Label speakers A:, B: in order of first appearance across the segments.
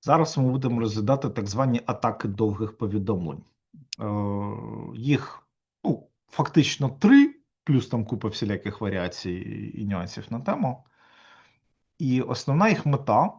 A: Зараз ми будемо розглядати так звані атаки довгих повідомлень. Е, Їх ну, фактично три, плюс там купа всіляких варіацій і нюансів на тему. І основна їх мета е,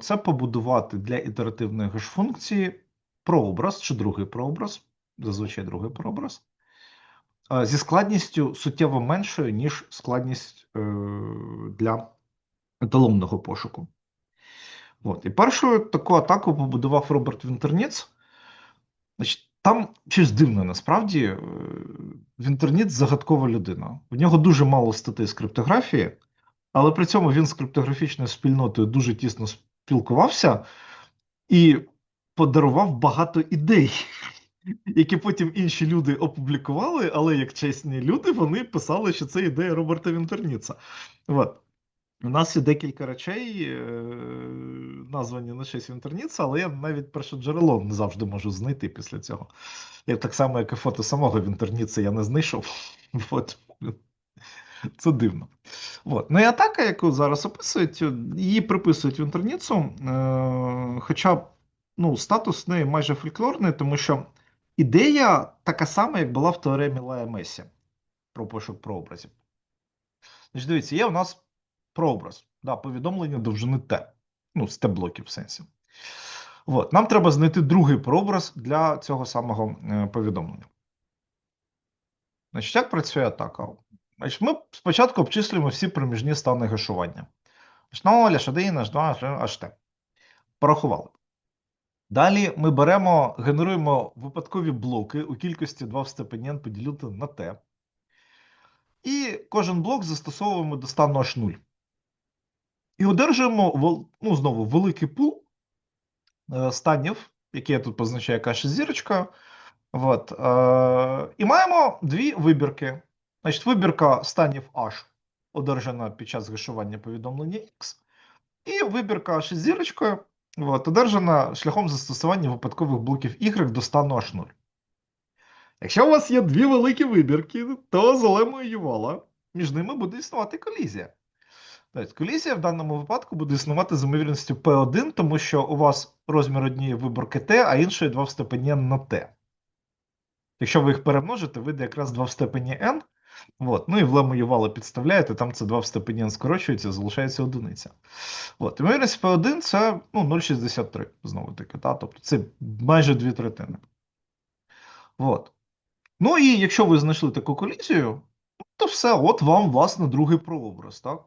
A: це побудувати для ітеративної геш-функції прообраз чи другий прообраз, зазвичай другий прообраз, е, зі складністю суттєво меншою, ніж складність для еталонного пошуку. От. І першу таку атаку побудував Роберт Вінтерніц. Там щось дивне насправді. е, Вінтерніц загадкова людина. У нього дуже мало статей з криптографії, але при цьому він з криптографічною спільнотою дуже тісно спілкувався і подарував багато ідей, які потім інші люди опублікували, але як чесні люди, вони писали, що це ідея Роберта Вінтерніца. От. У нас є декілька речей, е, названі на честь Вінтерніца, але я навіть перше джерело не завжди можу знайти після цього. Я так само, як і фото самого Вінтерніца я не знайшов. От. Це дивно. От. Ну і атака, яку зараз описують, її приписують Вінтерніцу, е, хоча ну, статус неї майже фольклорний, тому що ідея така сама, як була в теоремі Лая Месі про пошук прообразів. Дивіться, є у нас прообраз, да, повідомлення довжини Т. Ну, з Т-блоків в сенсі. От. Нам треба знайти другий прообраз для цього самого е, повідомлення. Значить, як працює атака? Значить, Ми спочатку обчислюємо всі проміжні стани гешування. H0, H1, H2, HT. Порахували. Далі ми беремо, генеруємо випадкові блоки у кількості 2 в степені n поділити на t. І кожен блок застосовуємо до стану H0. І одержуємо ну, знову великий пул е, станів, які я тут позначаю H зірочкою. От, е, І маємо дві вибірки. Значить, Вибірка станів H одержана під час гешування повідомлення X. І вибірка H зірочкою от, одержана шляхом застосування випадкових блоків Y до стану H0. Якщо у вас є дві великі вибірки, то з Олемою Ювала між ними буде існувати колізія. Тобто, колізія в даному випадку буде існувати з ймовірністю P1, тому що у вас розмір однієї виборки T, а іншої 2 в степені N на T. Якщо ви їх перемножите, вийде якраз 2 в степені N. От. Ну і в лему Ювала підставляєте, там це 2 в степені N скорочується, залишається одиниця. От. Ймовірність P1 це ну, 0,63 знову таки. Та? Тобто це майже дві третини. От. Ну і якщо ви знайшли таку колізію, то все, от вам, власне, другий прообраз. так?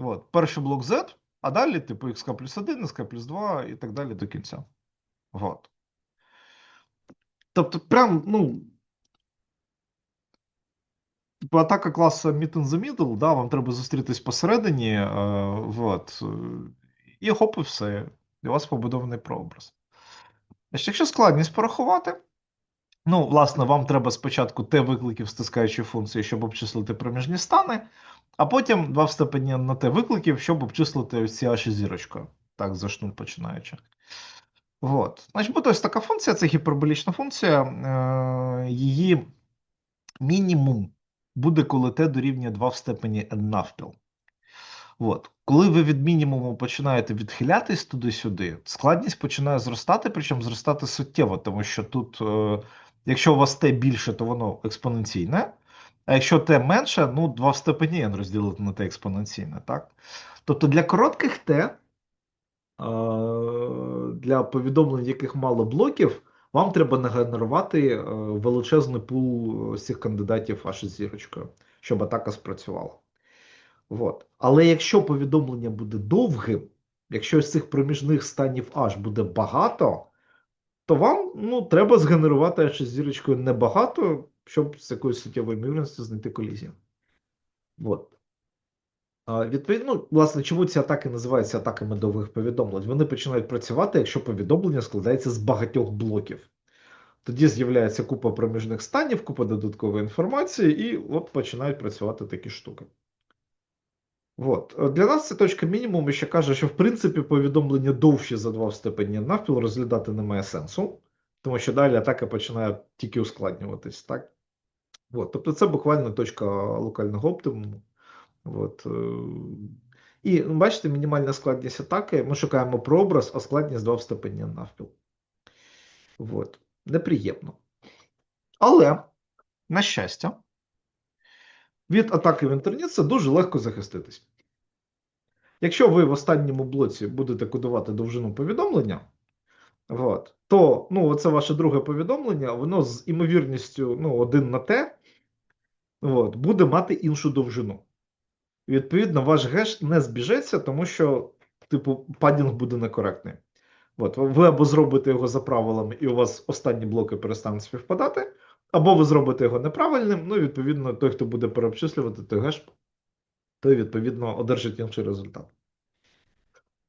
A: От. Перший блок Z, а далі, типу, XK плюс 1, SK плюс 2 і так далі до кінця. От. Тобто, прям, ну. Типу, атака класу Meet in the Middle, да, вам треба зустрітись посередині, е, от, і хоп, і все. І у вас побудований прообраз. Якщо складність порахувати, ну, власне, вам треба спочатку Т викликів стискаючої функції, щоб обчислити проміжні стани, а потім два в степені на Т викликів, щоб обчислити ці H зірочкою. Так, за шнур починаючи. От. Значить, буде ось така функція, це гіперболічна функція. Е, Її мінімум буде, коли t дорівнює 2 в степені n навпіл. От. Коли ви від мінімуму починаєте відхилятись туди-сюди, складність починає зростати, причому зростати суттєво, тому що тут, е, якщо у вас t більше, то воно експоненційне. А якщо t менше, ну 2 в степені n розділити на t експоненційне. так? Тобто для коротких t, е, для повідомлень, яких мало блоків, вам треба нагенерувати е, величезний пул цих кандидатів аж з зірочкою, щоб атака спрацювала. От. Але якщо повідомлення буде довгим, якщо з цих проміжних станів H буде багато, то вам ну, треба згенерувати аж зірочкою небагато, щоб з якоюсь суттєвою ймовірністю знайти колізію. От. Відповідно, ну, власне, чому ці атаки називаються атаками довгих повідомлень? Вони починають працювати, якщо повідомлення складається з багатьох блоків. Тоді з'являється купа проміжних станів, купа додаткової інформації, і от починають працювати такі штуки. От. Для нас це точка мінімуму, що каже, що в принципі повідомлення довші за 2 в степені навпіл розглядати немає сенсу, тому що далі атака починає тільки ускладнюватись. так? От. Тобто це буквально точка локального оптимуму. От. І ну, бачите, мінімальна складність атаки. Ми шукаємо прообраз, а складність 2 в степені навпіл. От. Неприємно. Але, на щастя, від атаки в інтернет це дуже легко захиститись. Якщо ви в останньому блоці будете кодувати довжину повідомлення, от, то ну, оце ваше друге повідомлення, воно з імовірністю ну, 1 на Т от, буде мати іншу довжину. І, відповідно, ваш геш не збіжеться, тому що, типу, падінг буде некоректний. От, ви або зробите його за правилами, і у вас останні блоки перестануть співпадати, або ви зробите його неправильним, ну, і, відповідно, той, хто буде переобчислювати той геш, той, відповідно, одержить інший результат.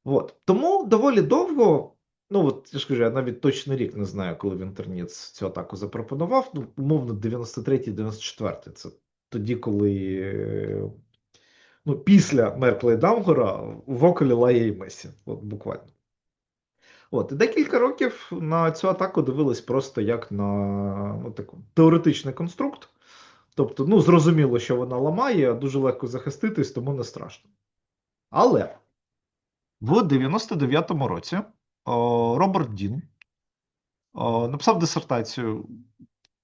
A: От. Тому доволі довго, ну от я ж кажу, я навіть точний рік не знаю, коли в інтернет цю атаку запропонував. Ну, умовно, 93-94. Це тоді, коли ну, після Меркла і Дамгора в околі лає і Месі. От буквально. От, і декілька років на цю атаку дивились просто як на ну, таку, теоретичний конструкт. Тобто, ну, зрозуміло, що вона ламає, дуже легко захиститись, тому не страшно. Але в 99-му році о, Роберт Дін о, написав дисертацію.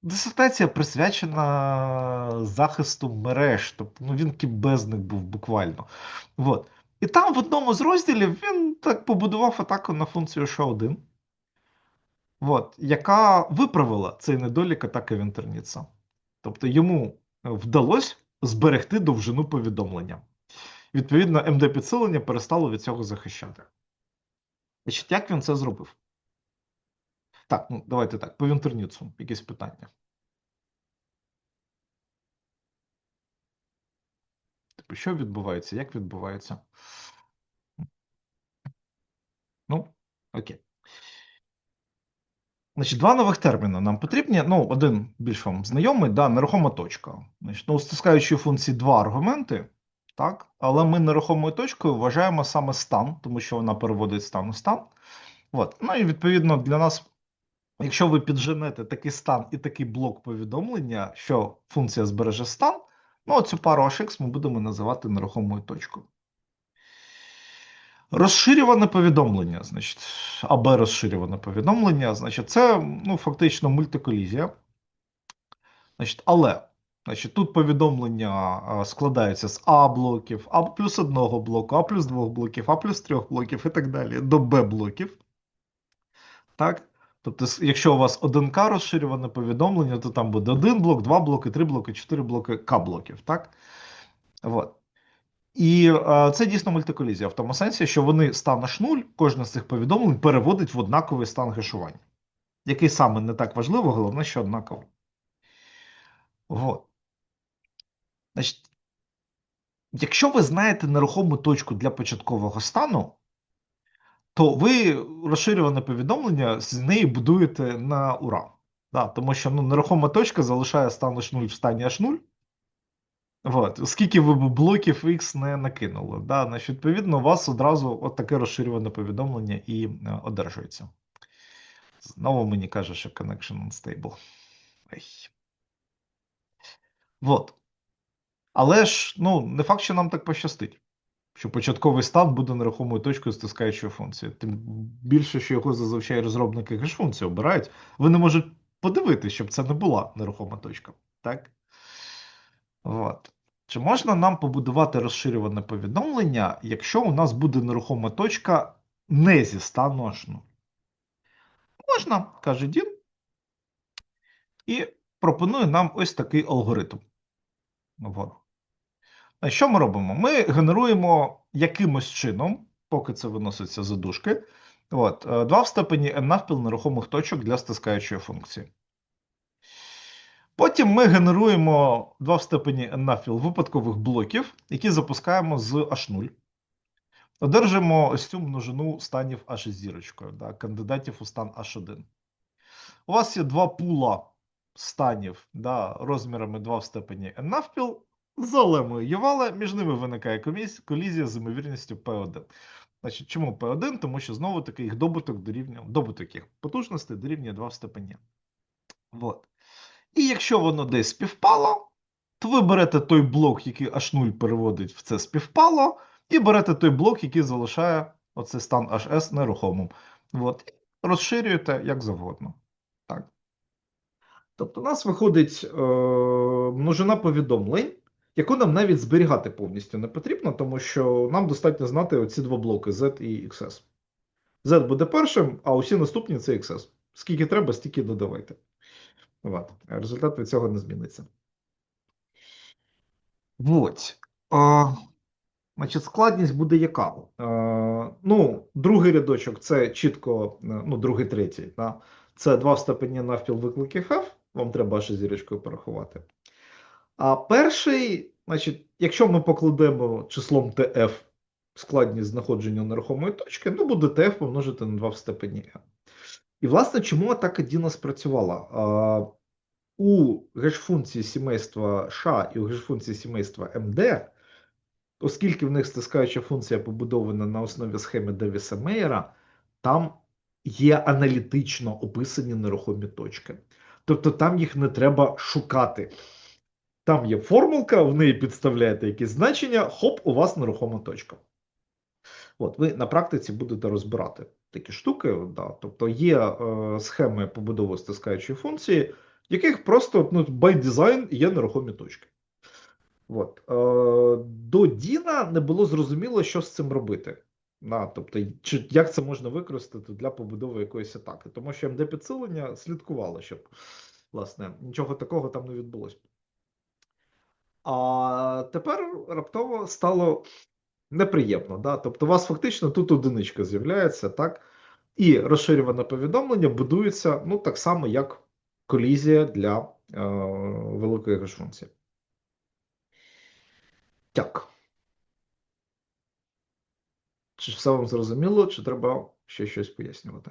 A: Дисертація присвячена захисту мереж, тобто ну, він кібезник був буквально. От. І там в одному з розділів він так побудував атаку на функцію SHA-1, яка виправила цей недолік атаки в інтерніца. Тобто йому вдалося зберегти довжину повідомлення. Відповідно, МД-підсилення перестало від цього захищати. Значить, як він це зробив? Так, ну давайте так, по інтерніцу якісь питання. Типу, що відбувається? Як відбувається? Ну, окей. Значить, два нових терміни нам потрібні. Ну, один більш вам знайомий, да, нерухома точка. Значить, ну, у стискаючої функції два аргументи, так, але ми нерухомою точкою вважаємо саме стан, тому що вона переводить стан у стан. От. Ну і відповідно для нас, якщо ви підженете такий стан і такий блок повідомлення, що функція збереже стан, ну цю пару HX ми будемо називати нерухомою точкою. Розширюване повідомлення, значить, АБ розширюване повідомлення, значить, це ну, фактично мультиколізія. Значить, Але значить, тут повідомлення складається з А блоків, А плюс одного блоку, А плюс двох блоків, А плюс трьох блоків і так далі, до Б блоків. Так? Тобто, якщо у вас 1К розширюване повідомлення, то там буде один блок, два блоки, три блоки, чотири блоки К-блоків. так? Вот. І е, це дійсно мультиколізія в тому сенсі, що вони стан H0, кожне з цих повідомлень переводить в однаковий стан гешування. Який саме не так важливо, головне, що однаково. Вот. Значить, Якщо ви знаєте нерухому точку для початкового стану, то ви розширюване повідомлення з неї будуєте на ура. Да, Тому що ну, нерухома точка залишає стан H0 в стані H0. От. Скільки ви б блоків X не накинули. Да? Значить, Відповідно, у вас одразу от таке розширюване повідомлення і е, одержується. Знову мені каже, що connection unstable. Ей. Вот. Але ж, ну, не факт, що нам так пощастить. Що початковий стан буде нерухомою точкою стискаючої функції. Тим більше, що його зазвичай розробники геш-функції обирають, вони можуть подивитися, щоб це не була нерухома точка. Так? От. Чи можна нам побудувати розширюване повідомлення, якщо у нас буде нерухома точка не зі стану H0? Можна, каже Дін, і пропонує нам ось такий алгоритм. Що ми робимо? Ми генеруємо якимось чином, поки це виноситься за дужки, от, 2 в степені n навпіл нерухомих точок для стискаючої функції. Потім ми генеруємо 2 в степені n випадкових блоків, які запускаємо з H0. Одержимо ось цю множину станів H із зірочкою, да, кандидатів у стан H1. У вас є два пула станів да, розмірами 2 в степені n навпіл. За лемою Євала, між ними виникає колізія з ймовірністю P1. Значить, Чому P1? Тому що знову таки їх добуток дорівнює, добуток їх потужностей дорівнює 2 в степені. Вот. І якщо воно десь співпало, то ви берете той блок, який H0 переводить в це співпало, і берете той блок, який залишає оцей стан HS нерухомим. От. Розширюєте як завгодно. Так. Тобто, у нас виходить е, множина повідомлень, яку нам навіть зберігати повністю не потрібно, тому що нам достатньо знати оці два блоки Z і XS. Z буде першим, а усі наступні це XS. Скільки треба, стільки додавайте. От. Результат від цього не зміниться. От. А, значить, складність буде яка? А, ну, другий рядочок це чітко, е, ну, другий, третій. Да? Це два в степені навпіл викликів F. Вам треба ще зірочкою порахувати. А перший, значить, якщо ми покладемо числом TF складність знаходження нерухомої точки, ну буде TF помножити на 2 в степені n. І, власне, чому атака Діна спрацювала? У геш-функції сімейства США і у геш-функції сімейства МД, оскільки в них стискаюча функція побудована на основі схеми Девіса Мейера, там є аналітично описані нерухомі точки. Тобто там їх не треба шукати. Там є формулка, в неї підставляєте якісь значення, хоп, у вас нерухома точка. От, ви на практиці будете розбирати такі штуки. Да. Тобто є е, схеми побудови стискаючої функції, яких просто ну, by design є нерухомі точки. От. Е, до Діна не було зрозуміло, що з цим робити. Да, тобто, чи, як це можна використати для побудови якоїсь атаки. Тому що МД підсилення слідкувало, щоб власне нічого такого там не відбулося. А тепер раптово стало неприємно. Да? Тобто, у вас фактично тут одиничка з'являється, так? І розширюване повідомлення будується ну, так само, як колізія для е, великої геш-функції. Так. Чи все вам зрозуміло, чи треба ще щось пояснювати?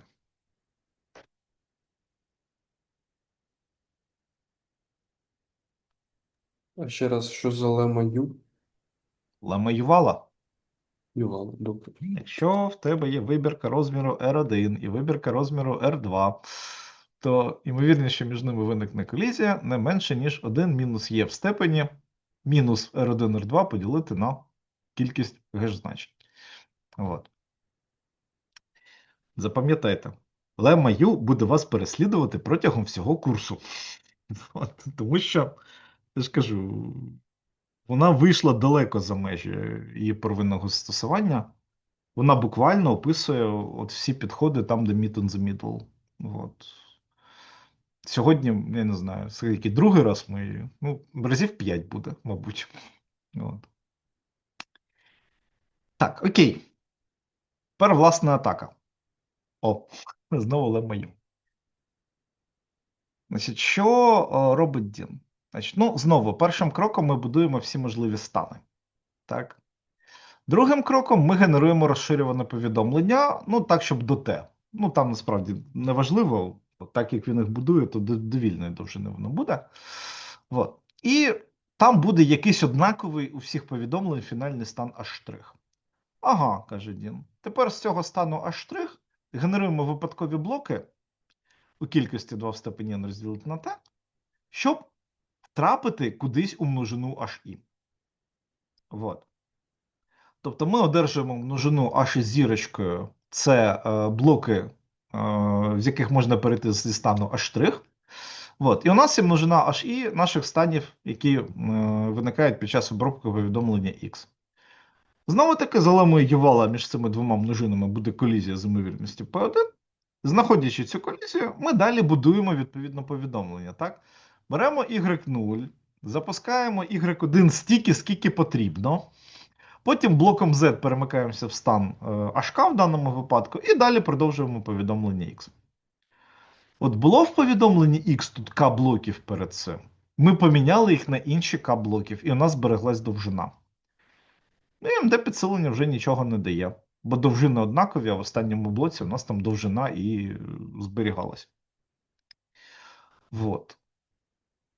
B: А ще раз, що за лема Ю?
A: Лема Ювала.
B: Ювала, добре.
A: Якщо в тебе є вибірка розміру R1 і вибірка розміру R2, то ймовірність, що між ними виникне колізія не менше, ніж 1 мінус Є в степені мінус R1 R2 поділити на кількість геш-значень. От. Запам'ятайте, лема Ю буде вас переслідувати протягом всього курсу. От. Тому що, я ж кажу, вона вийшла далеко за межі її первинного застосування. Вона буквально описує от всі підходи там, де meet in the middle. От. Сьогодні, я не знаю, який другий раз ми. Ну, разів 5 буде, мабуть. От. Так, окей. Тепер власна атака. О, знову лемаю. Значить, що робить Дін? Значить, ну, знову, першим кроком ми будуємо всі можливі стани. Так. Другим кроком ми генеруємо розширюване повідомлення, ну так, щоб до Т. Ну там насправді не важливо, так як він їх будує, то до довільної довжини воно буде. От. І там буде якийсь однаковий у всіх повідомлень фінальний стан H'. Ага, каже Дін. Тепер з цього стану H' генеруємо випадкові блоки у кількості 2 в степені n розділити на t, щоб трапити кудись у множину HI. От. Тобто ми одержуємо множину H зірочкою. Це е, блоки, з яких можна перейти зі стану H'. От. І у нас є множина HI наших станів, які е, виникають під час обробки повідомлення X. Знову таки, за лемою між цими двома множинами буде колізія з ймовірністю P1. Знаходячи цю колізію, ми далі будуємо відповідно повідомлення. Так? Беремо y0, запускаємо y1 стільки, скільки потрібно. Потім блоком Z перемикаємося в стан HK в даному випадку, і далі продовжуємо повідомлення X. От було в повідомленні X тут К блоків перед цим. Ми поміняли їх на інші К блоків, і у нас збереглась довжина. Ну і МД підсилення вже нічого не дає. Бо довжини однакові, а в останньому блоці у нас там довжина і зберігалась. Вот.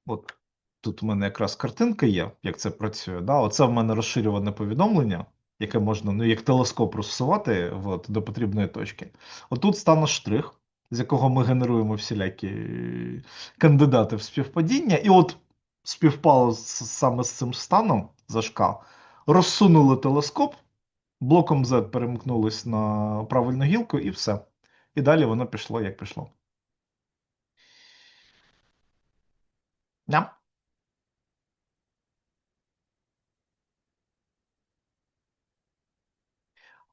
A: От. Тут у мене якраз картинка є, як це працює. Да? Оце в мене розширюване повідомлення, яке можна, ну, як телескоп розсувати от, до потрібної точки. Отут стане штрих, з якого ми генеруємо всілякі кандидати в співпадіння. І от співпало саме з цим станом зашка, розсунули телескоп блоком Z перемкнулись на правильну гілку і все. І далі воно пішло, як пішло. Ням.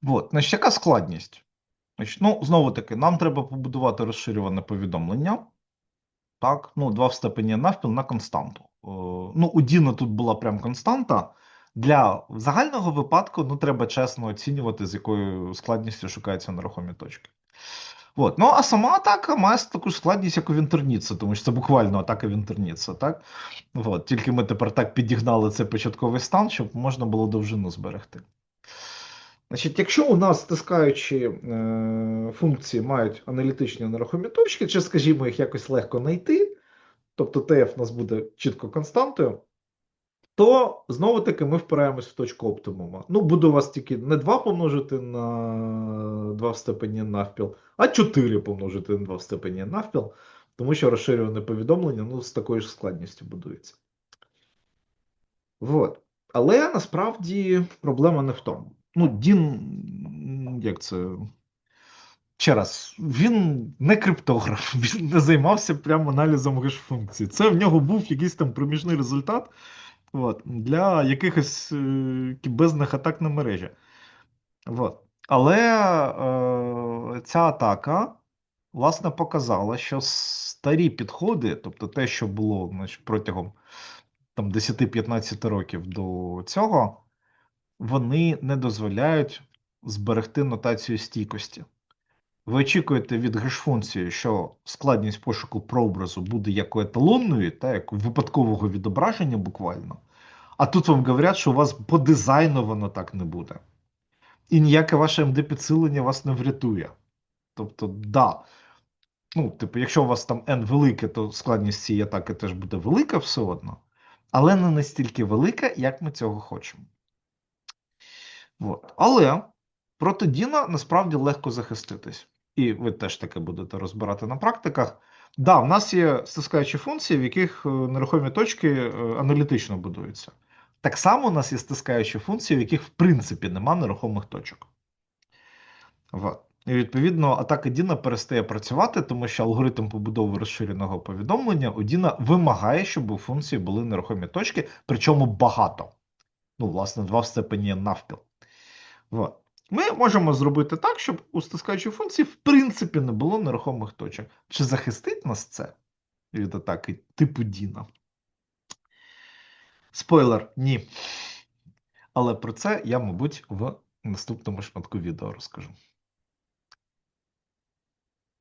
A: От, значить, яка складність? Значить, ну, знову таки, нам треба побудувати розширюване повідомлення. Так, ну, 2 в степені навпіл на константу. О, ну, у Діна тут була прям константа. Для загального випадку ну, треба чесно оцінювати, з якою складністю шукаються нерухомі точки. От. Ну, а сама атака має таку ж складність, як у Вінтерніца, тому що це буквально атака Вінтерніца, так? От. Тільки ми тепер так підігнали цей початковий стан, щоб можна було довжину зберегти. Значить, Якщо у нас стискаючі е, функції мають аналітичні нерухомі точки, чи, скажімо, їх якось легко знайти, тобто TF у нас буде чітко константою, то знову таки ми впираємось в точку оптимума. Ну, буде у вас тільки не 2 помножити на 2 в степені навпіл, а 4 помножити на 2 в степені навпіл, тому що розширюване повідомлення ну, з такою ж складністю будується. Вот. Але насправді проблема не в тому. Ну, Дін, як це. Ще раз, він не криптограф, він не займався прямо аналізом геш-функцій. Це в нього був якийсь там проміжний результат от, для якихось е, кібезних атак на мережі. От. Але е, ця атака, власне, показала, що старі підходи, тобто те, що було значить, протягом там, 10-15 років до цього, вони не дозволяють зберегти нотацію стійкості. Ви очікуєте від геш-функції, що складність пошуку прообразу буде як у еталонної, та як у випадкового відображення буквально. А тут вам говорять, що у вас по дизайну воно так не буде. І ніяке ваше МД-підсилення вас не врятує. Тобто, да. Ну, типу, якщо у вас там N велике, то складність цієї атаки теж буде велика все одно. Але не настільки велика, як ми цього хочемо. От. Але проти Діна насправді легко захиститись. І ви теж таке будете розбирати на практиках. Да, в нас є стискаючі функції, в яких е, нерухомі точки е, аналітично будуються. Так само у нас є стискаючі функції, в яких в принципі нема нерухомих точок. І відповідно, атака Діна перестає працювати, тому що алгоритм побудови розширеного повідомлення у Діна вимагає, щоб у функції були нерухомі точки, причому багато. Ну, власне, два в степені навпіл. От. Ми можемо зробити так, щоб у стискаючій функції, в принципі, не було нерухомих точок. Чи захистить нас це від атаки типу Діна? Спойлер, ні. Але про це я, мабуть, в наступному шматку відео розкажу.